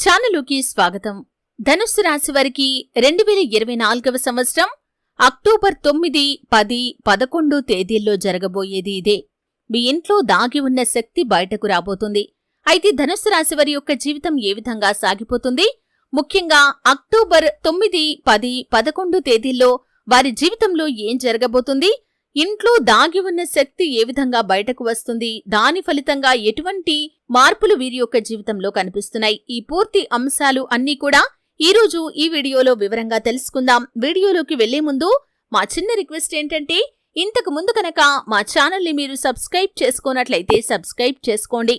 ఛానలుకి స్వాగతం. ధనుస్సు రాశి వారికి రెండు వేల ఇరవై నాలుగవ సంవత్సరం అక్టోబర్ తొమ్మిది పది పదకొండు తేదీల్లో జరగబోయేది ఇదే. మీ ఇంట్లో దాగి ఉన్న శక్తి బయటకు రాబోతుంది. అయితే ధనుస్సు రాశి వారి యొక్క జీవితం ఏ విధంగా సాగిపోతుంది? ముఖ్యంగా అక్టోబర్ తొమ్మిది పది పదకొండు తేదీల్లో వారి జీవితంలో ఏం జరగబోతుంది? ఇంట్లో దాగి ఉన్న శక్తి ఏ విధంగా బయటకు వస్తుంది? దాని ఫలితంగా ఎటువంటి మార్పులు వీరి యొక్క జీవితంలో కనిపిస్తున్నాయి? ఈ పూర్తి అంశాలు అన్నీ కూడా ఈ రోజు ఈ వీడియోలో వివరంగా తెలుసుకుందాం. వీడియోలోకి వెళ్ళే ముందు మా చిన్న రిక్వెస్ట్ ఏంటంటే ఇంతకు ముందు కనుక మా ఛానల్ని మీరు సబ్స్క్రైబ్ చేసుకున్నట్లయితే సబ్స్క్రైబ్ చేసుకోండి.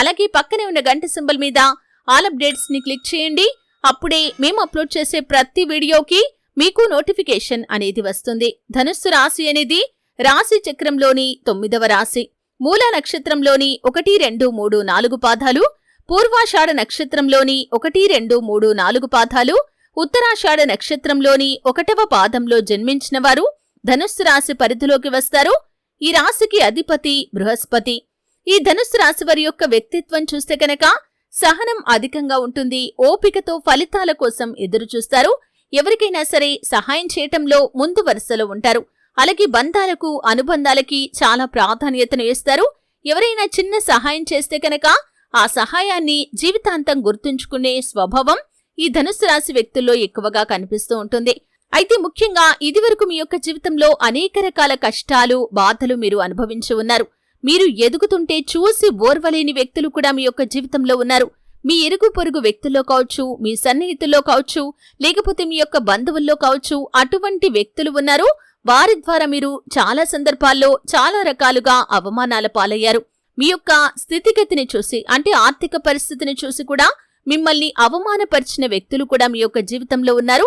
అలాగే పక్కనే ఉన్న గంట సింబల్ మీద ఆల్ అప్డేట్స్ని క్లిక్ చేయండి. అప్పుడే మేము అప్లోడ్ చేసే ప్రతి వీడియోకి మీకు నోటిఫికేషన్ అనేది వస్తుంది. ధనుస్సు రాశి అనేది రాశి చక్రంలోని తొమ్మిదవ రాశి. మూల నక్షత్రంలోని ఒకటి రెండు మూడు నాలుగు పాదాలు పూర్వాషాఢ నక్షత్రంలోని ఒకటి రెండు మూడు నాలుగు పాదాలు ఉత్తరాషాఢ నక్షత్రంలోని ఒకటవ పాదంలో జన్మించిన వారు ధనుస్సు రాశి పరిధిలోకి వస్తారు. ఈ రాశికి అధిపతి బృహస్పతి. ఈ ధనుస్సు రాశి వారి యొక్క వ్యక్తిత్వం చూస్తే కనుక సహనం అధికంగా ఉంటుంది. ఓపికతో ఫలితాల కోసం ఎదురు చూస్తారు ఎవరికైనా సరే సహాయం చేయటంలో ముందు వరుసలో ఉంటారు. అలాగే బంధాలకు అనుబంధాలకి చాలా ప్రాధాన్యతను ఇస్తారు. ఎవరైనా చిన్న సహాయం చేస్తే కనుక ఆ సహాయాన్ని జీవితాంతం గుర్తుంచుకునే స్వభావం ఈ ధనుసు రాశి వ్యక్తుల్లో ఎక్కువగా కనిపిస్తూ ఉంటుంది. అయితే ముఖ్యంగా ఇదివరకు మీ యొక్క జీవితంలో అనేక రకాల కష్టాలు బాధలు మీరు అనుభవించి ఉన్నారు. మీరు ఎదుగుతుంటే చూసి ఓర్వలేని వ్యక్తులు కూడా మీ యొక్క జీవితంలో ఉన్నారు. మీ ఇరుగు పొరుగు వ్యక్తుల్లో కావచ్చు మీ సన్నిహితుల్లో కావచ్చు లేకపోతే మీ యొక్క బంధువుల్లో కావచ్చు అటువంటి వ్యక్తులు ఉన్నారు. వారి ద్వారా మీరు చాలా సందర్భాల్లో చాలా రకాలుగా అవమానాల పాలయ్యారు. మీ యొక్క స్థితిగతిని చూసి అంటే ఆర్థిక పరిస్థితిని చూసి కూడా మిమ్మల్ని అవమానపరిచిన వ్యక్తులు కూడా మీ యొక్క జీవితంలో ఉన్నారు.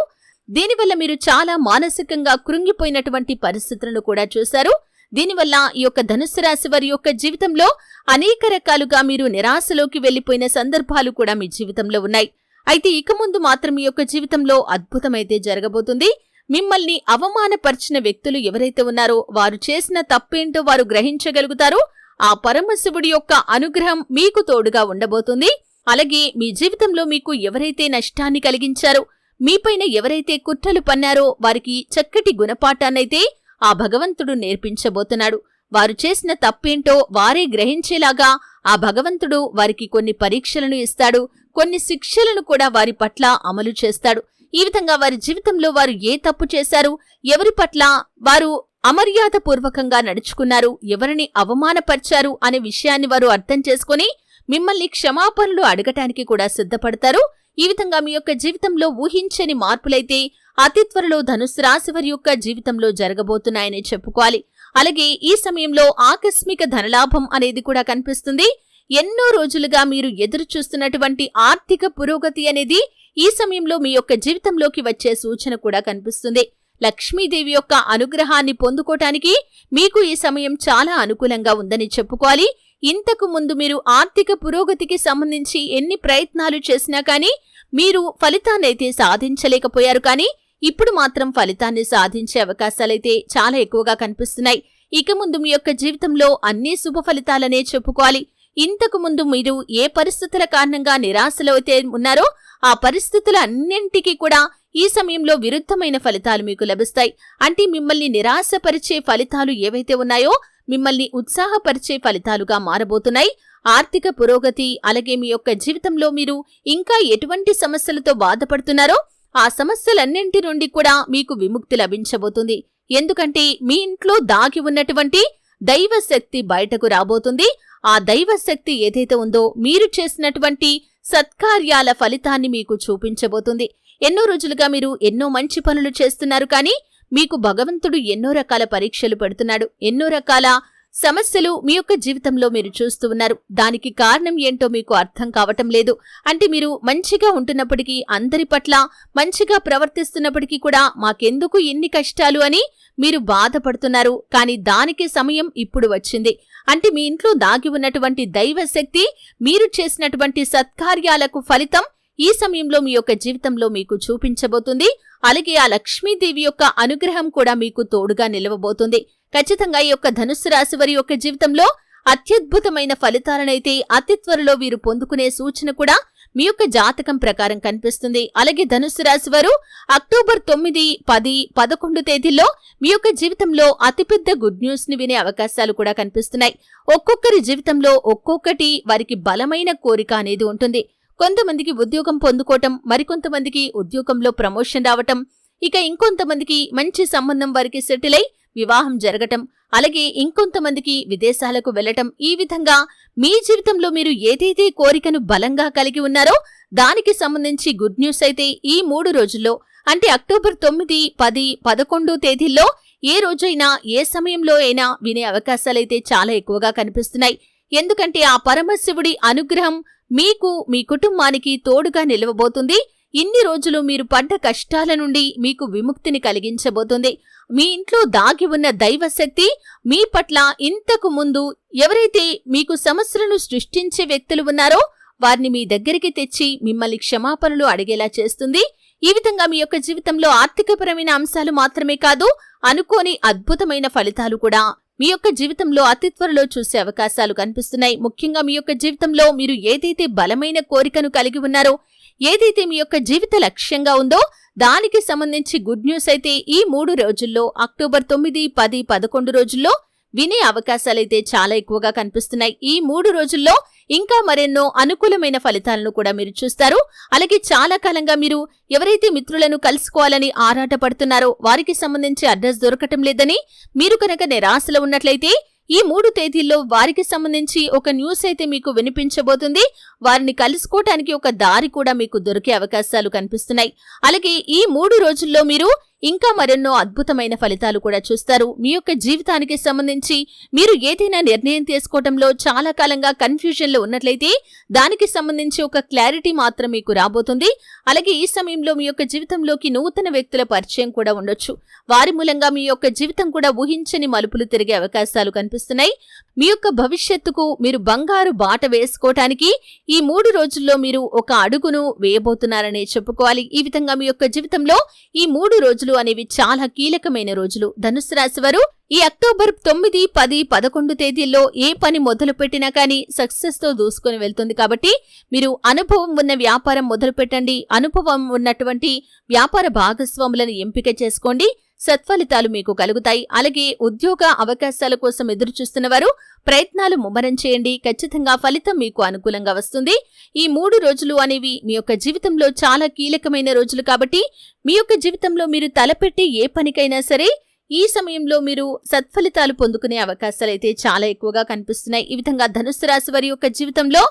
దీనివల్ల మీరు చాలా మానసికంగా కృంగిపోయినటువంటి పరిస్థితులను కూడా చూశారు. దీనివల్ల ఈ యొక్క ధనుస్సు రాశి వారి యొక్క జీవితంలో అనేక రకాలుగా మీరు నిరాశలోకి వెళ్ళిపోయిన సందర్భాలు కూడా మీ జీవితంలో ఉన్నాయి. అయితే ఇక ముందు మాత్రం మీ యొక్క జీవితంలో అద్భుతమైతే జరగబోతుంది. మిమ్మల్ని అవమానపరిచిన వ్యక్తులు ఎవరైతే ఉన్నారో వారు చేసిన తప్పేంటో వారు గ్రహించగలుగుతారో. ఆ పరమశివుడి యొక్క అనుగ్రహం మీకు తోడుగా ఉండబోతుంది. అలాగే మీ జీవితంలో మీకు ఎవరైతే నష్టాన్ని కలిగించారో మీపైన ఎవరైతే కుట్రలు పన్నారో వారికి చక్కటి గుణపాఠాన్నైతే ఆ భగవంతుడు నేర్పించబోతున్నాడు. వారు చేసిన తప్పేంటో వారే గ్రహించేలాగా ఆ భగవంతుడు వారికి కొన్ని పరీక్షలను ఇస్తాడు. కొన్ని శిక్షలను కూడా వారి పట్ల అమలు చేస్తాడు. ఈ విధంగా వారి జీవితంలో వారు ఏ తప్పు చేశారు ఎవరి పట్ల వారు అమర్యాద పూర్వకంగా నడుచుకున్నారు ఎవరిని అవమానపరిచారు అనే విషయాన్ని వారు అర్థం చేసుకుని మిమ్మల్ని క్షమాపణలు అడగటానికి కూడా సిద్ధపడతారు. ఈ విధంగా మీ యొక్క జీవితంలో ఊహించని మార్పులైతే అతి త్వరలో ధనుసు రాశి వారి యొక్క జీవితంలో జరగబోతున్నాయని చెప్పుకోవాలి. అలాగే ఈ సమయంలో ఆకస్మిక ధనలాభం అనేది కూడా కనిపిస్తుంది. ఎన్నో రోజులుగా మీరు ఎదురు చూస్తున్నటువంటి ఆర్థిక పురోగతి అనేది ఈ సమయంలో మీ యొక్క జీవితంలోకి వచ్చే సూచన కూడా కనిపిస్తుంది. లక్ష్మీదేవి యొక్క అనుగ్రహాన్ని పొందుకోటానికి మీకు ఈ సమయం చాలా అనుకూలంగా ఉందని చెప్పుకోవాలి. ఇంతకు ముందు మీరు ఆర్థిక పురోగతికి సంబంధించి ఎన్ని ప్రయత్నాలు చేసినా కానీ మీరు ఫలితాన్నైతే సాధించలేకపోయారు కానీ ఇప్పుడు మాత్రం ఫలితాన్ని సాధించే అవకాశాలైతే చాలా ఎక్కువగా కనిపిస్తున్నాయి. ఇక ముందు మీ యొక్క జీవితంలో అన్ని శుభ ఫలితాలనే చెప్పుకోవాలి. ఇంతకు ముందు మీరు ఏ పరిస్థితుల కారణంగా నిరాశలో అయితే ఉన్నారో ఆ పరిస్థితుల అన్నింటికీ కూడా ఈ సమయంలో విరుద్ధమైన ఫలితాలు మీకు లభిస్తాయి. అంటే మిమ్మల్ని నిరాశపరిచే ఫలితాలు ఏవైతే ఉన్నాయో మిమ్మల్ని ఉత్సాహపరిచే ఫలితాలుగా మారబోతున్నాయి. ఆర్థిక పురోగతి అలాగే మీ యొక్క జీవితంలో మీరు ఇంకా ఎటువంటి సమస్యలతో బాధపడుతున్నారో ఆ సమస్యలన్నింటి నుండి కూడా మీకు విముక్తి లభించబోతుంది. ఎందుకంటే మీ ఇంట్లో దాగి ఉన్నటువంటి దైవ శక్తి బయటకు రాబోతుంది. ఆ దైవ శక్తి ఏదైతే ఉందో మీరు చేసినటువంటి సత్కార్యాల ఫలితాన్ని మీకు చూపించబోతుంది. ఎన్నో రోజులుగా మీరు ఎన్నో మంచి పనులు చేస్తున్నారు కానీ మీకు భగవంతుడు ఎన్నో రకాల పరీక్షలు పెడుతున్నాడు. ఎన్నో రకాల సమస్యలు మీ యొక్క జీవితంలో మీరు చూస్తూ ఉన్నారు. దానికి కారణం ఏంటో మీకు అర్థం కావటం లేదు. అంటే మీరు మంచిగా ఉంటున్నప్పటికీ అందరి పట్ల మంచిగా ప్రవర్తిస్తున్నప్పటికీ కూడా మాకెందుకు ఇన్ని కష్టాలు అని మీరు బాధపడుతున్నారు. కానీ దానికి సమయం ఇప్పుడు వచ్చింది. అంటే మీ ఇంట్లో దాగి ఉన్నటువంటి దైవశక్తి మీరు చేసినటువంటి సత్కార్యాలకు ఫలితం ఈ సమయంలో మీ యొక్క జీవితంలో మీకు చూపించబోతుంది. అలాగే ఆ లక్ష్మీదేవి యొక్క అనుగ్రహం కూడా మీకు తోడుగా నిలవబోతుంది. ఖచ్చితంగా ఈ యొక్క ధనుస్సు రాశి వారి యొక్క జీవితంలో అత్యద్భుతమైన ఫలితాలనైతే అతి త్వరలో వీరు పొందుకునే సూచన కూడా మీ యొక్క జాతకం ప్రకారం కనిపిస్తుంది. అలాగే ధనుసు రాశి వారు అక్టోబర్ తొమ్మిది పది పదకొండు తేదీల్లో మీ యొక్క జీవితంలో అతిపెద్ద గుడ్ న్యూస్ని వినే అవకాశాలు కూడా కనిపిస్తున్నాయి. ఒక్కొక్కరి జీవితంలో ఒక్కొక్కటి వారికి బలమైన కోరిక అనేది ఉంటుంది. కొంతమందికి ఉద్యోగం పొందుకోవటం మరికొంతమందికి ఉద్యోగంలో ప్రమోషన్ రావటం ఇక ఇంకొంతమందికి మంచి సంబంధం వారికి సెటిల్ అయి వివాహం జరగటం అలాగే ఇంకొంతమందికి విదేశాలకు వెళ్ళటం ఈ విధంగా మీ జీవితంలో మీరు ఏదైతే కోరికను బలంగా కలిగి ఉన్నారో దానికి సంబంధించి గుడ్ న్యూస్ అయితే ఈ మూడు రోజుల్లో అంటే అక్టోబర్ తొమ్మిది పది పదకొండు తేదీల్లో ఏ రోజైనా ఏ సమయంలో అయినా వినే అవకాశాలైతే చాలా ఎక్కువగా కనిపిస్తున్నాయి. ఎందుకంటే ఆ పరమశివుడి అనుగ్రహం మీకు మీ కుటుంబానికి తోడుగా నిలవబోతుంది. ఇన్ని రోజులు మీరు పడ్డ కష్టాల నుండి మీకు విముక్తిని కలిగించబోతుంది. మీ ఇంట్లో దాగి ఉన్న దైవశక్తి మీ పట్ల ఇంతకు ముందు ఎవరైతే మీకు సమస్యలను సృష్టించే వ్యక్తులు ఉన్నారో వారిని మీ దగ్గరికి తెచ్చి మిమ్మల్ని క్షమాపణలు అడిగేలా చేస్తుంది. ఈ విధంగా మీ యొక్క జీవితంలో ఆర్థికపరమైన అంశాలు మాత్రమే కాదు అనుకోని అద్భుతమైన ఫలితాలు కూడా మీ యొక్క జీవితంలో అతి త్వరలో చూసే అవకాశాలు కనిపిస్తున్నాయి. ముఖ్యంగా మీ యొక్క జీవితంలో మీరు ఏదైతే బలమైన కోరికను కలిగి ఉన్నారో ఏదైతే మీ యొక్క జీవిత లక్ష్యంగా ఉందో దానికి సంబంధించి గుడ్ న్యూస్ అయితే ఈ మూడు రోజుల్లో అక్టోబర్ తొమ్మిది పది పదకొండు రోజుల్లో వినే అవకాశాలైతే చాలా ఎక్కువగా కనిపిస్తున్నాయి. ఈ మూడు రోజుల్లో ఇంకా మరెన్నో అనుకూలమైన ఫలితాలను కూడా మీరు చూస్తారు. అలాగే చాలా కాలంగా మీరు ఎవరైతే మిత్రులను కలుసుకోవాలని ఆరాటపడుతున్నారో వారికి సంబంధించి అడ్రస్ దొరకటం లేదని మీరు కనుక నిరాశలో ఉన్నట్లయితే ఈ మూడు తేదీల్లో వారికి సంబంధించి ఒక న్యూస్ అయితే మీకు వినిపించబోతుంది. వారిని కలుసుకోవటానికి ఒక దారి కూడా మీకు దొరికే అవకాశాలు కనిపిస్తున్నాయి. అలాగే ఈ మూడు రోజుల్లో మీరు ఇంకా మరెన్నో అద్భుతమైన ఫలితాలు కూడా చూస్తారు. మీ యొక్క జీవితానికి సంబంధించి మీరు ఏదైనా నిర్ణయం తీసుకోవడంలో చాలా కాలంగా కన్ఫ్యూజన్లో ఉన్నట్లయితే దానికి సంబంధించి ఒక క్లారిటీ మాత్రం మీకు రాబోతుంది. అలాగే ఈ సమయంలో మీ యొక్క జీవితంలోకి నూతన వ్యక్తుల పరిచయం కూడా ఉండొచ్చు. వారి మూలంగా మీ యొక్క జీవితం కూడా ఊహించని మలుపులు తిరిగే అవకాశాలు కనిపిస్తున్నాయి. మీ యొక్క భవిష్యత్తుకు మీరు బంగారు బాట వేసుకోవటానికి ఈ మూడు రోజుల్లో మీరు ఒక అడుగును వేయబోతున్నారనే చెప్పుకోవాలి. ఈ విధంగా మీ యొక్క జీవితంలో ఈ మూడు రోజులు అనేవి చాలా కీలకమైన రోజులు. ధనుసు రాశి వారు ఈ అక్టోబర్ తొమ్మిది పది పదకొండు తేదీల్లో ఏ పని మొదలు పెట్టినా కానీ సక్సెస్తో దూసుకొని వెళ్తుంది కాబట్టి మీరు అనుభవం ఉన్న వ్యాపారం మొదలు పెట్టండి అనుభవం ఉన్నటువంటి వ్యాపార భాగస్వాములను ఎంపిక చేసుకోండి. సత్ఫలితాలు మీకు కలుగుతాయి. అలాగే ఉద్యోగ అవకాశాల కోసం ఎదురుచూస్తున్నవారు వారు ప్రయత్నాలు ముమ్మరం చేయండి. ఖచ్చితంగా ఫలితం మీకు అనుకూలంగా వస్తుంది. ఈ మూడు రోజులు అనేవి మీ యొక్క జీవితంలో చాలా కీలకమైన రోజులు కాబట్టి మీ యొక్క జీవితంలో మీరు తలపెట్టి ఏ పనికైనా సరే ఈ సమయంలో మీరు సత్ఫలితాలు పొందుకునే అవకాశాలైతే చాలా ఎక్కువగా కనిపిస్తున్నాయి. ఈ విధంగా ధనుసు రాశి వారి యొక్క జీవితంలో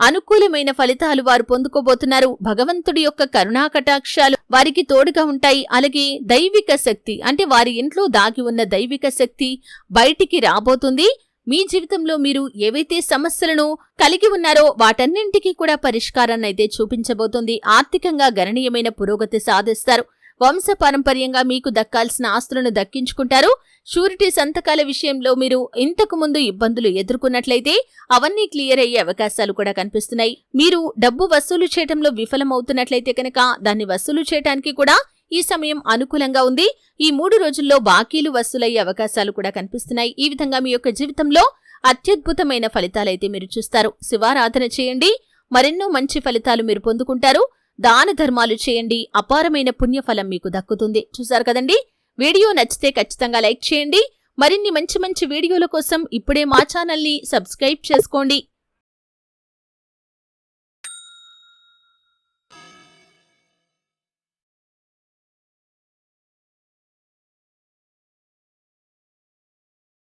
అనుకూలమైన ఫలితాలు వారు పొందుకోబోతున్నారు. భగవంతుడి యొక్క కరుణా కటాక్షాలు వారికి తోడుగా ఉంటాయి. అలాగే దైవిక శక్తి అంటే వారి ఇంట్లో దాగి ఉన్న దైవిక శక్తి బయటికి రాబోతుంది. మీ జీవితంలో మీరు ఏవైతే సమస్యలను కలిగి ఉన్నారో వాటన్నింటికీ కూడా పరిష్కారాన్ని అయితే చూపించబోతుంది. ఆర్థికంగా గణనీయమైన పురోగతి సాధిస్తారు. వంశపారంపర్యంగా మీకు దక్కాల్సిన ఆస్తులను దక్కించుకుంటారు. షూరిటీ సంతకాల విషయంలో మీరు ఇంతకు ముందు ఇబ్బందులు ఎదుర్కొన్నట్లయితే అవన్నీ క్లియర్ అయ్యే అవకాశాలు కూడా కనిపిస్తున్నాయి. మీరు డబ్బు వసూలు చేయడంలో విఫలమవుతున్నట్లయితే కనుక దాన్ని వసూలు చేయడానికి కూడా ఈ సమయం అనుకూలంగా ఉంది. ఈ మూడు రోజుల్లో బాకీలు వసూలయ్యే అవకాశాలు కూడా కనిపిస్తున్నాయి. ఈ విధంగా మీ యొక్క జీవితంలో అత్యద్భుతమైన ఫలితాలైతే మీరు చూస్తారు. శివారాధన చేయండి. మరెన్నో మంచి ఫలితాలు మీరు పొందుకుంటారు. దాన ధర్మాలు చేయండి అపారమైన పుణ్యఫలం మీకు దక్కుతుంది. చూసారు కదండి? వీడియో నచ్చితే ఖచ్చితంగా లైక్ చేయండి. మరిన్ని మంచి మంచి వీడియోల కోసం ఇప్పుడే మా ఛానల్ని సబ్స్క్రైబ్ చేసుకోండి.